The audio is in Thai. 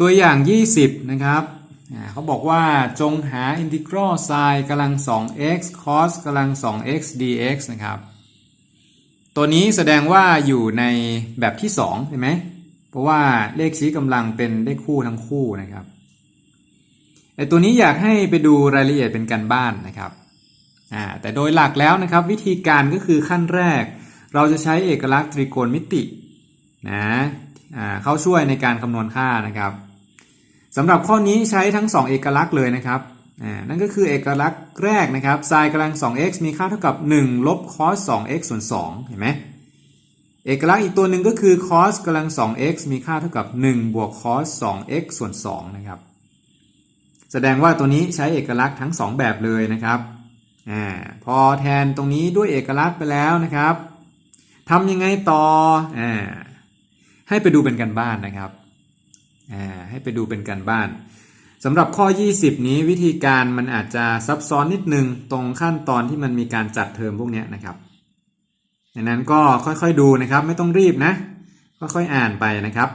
ตัวอย่าง 20 นะครับเขาบอกว่าจงหาอินทิกรัลไซน์กำลัง 2x cos กำลัง 2x dx นะครับ ตัวนี้แสดงว่าอยู่ในแบบที่2ใช่ไหมเพราะว่าเลขชี้กำลังเป็นเลขคู่ทั้งคู่นะครับไอตัวนี้อยากให้ไปดูรายละเอียดเป็นการบ้านนะครับอ่าแต่โดยหลักแล้วนะครับวิธีการก็คือขั้นแรก เราจะใช้เอกลักษณ์ตรีโกณมิตินะ เข้าช่วยในการคำนวณค่านะครับสำหรับข้อนี้ใช้ทั้ง 2 เอกลักษณ์เลยนะครับนั่นก็คือเอกลักษณ์แรกนะครับ sin กำลัง 2x มีค่าเท่ากับ 1 ลบ cos 2x ส่วน 2 เห็นไหมเอกลักษณ์อีกตัวหนึ่งก็คือ cos กำลัง 2x มีค่าเท่ากับ 1 บวก cos 2x ส่วน 2 นะครับ แสดงว่าตัวนี้ใช้เอกลักษณ์ทั้ง 2 แบบเลยนะครับอพอแทนตรงนี้ด้วยเอกลักษณ์ไปแล้วนะครับทำยังไงต่ออ ให้ไปดูเป็นกันบ้านนะครับให้ไปดูเป็นกันบ้านสำหรับข้อ 20 นี้วิธีการมันอาจจะซับซ้อนนิดนึงตรงขั้นตอนที่มันมีการจัดเทอมพวกนี้นะครับดังนั้นก็ค่อยๆดูนะครับ ไม่ต้องรีบนะค่อยๆอ่านไปนะครับ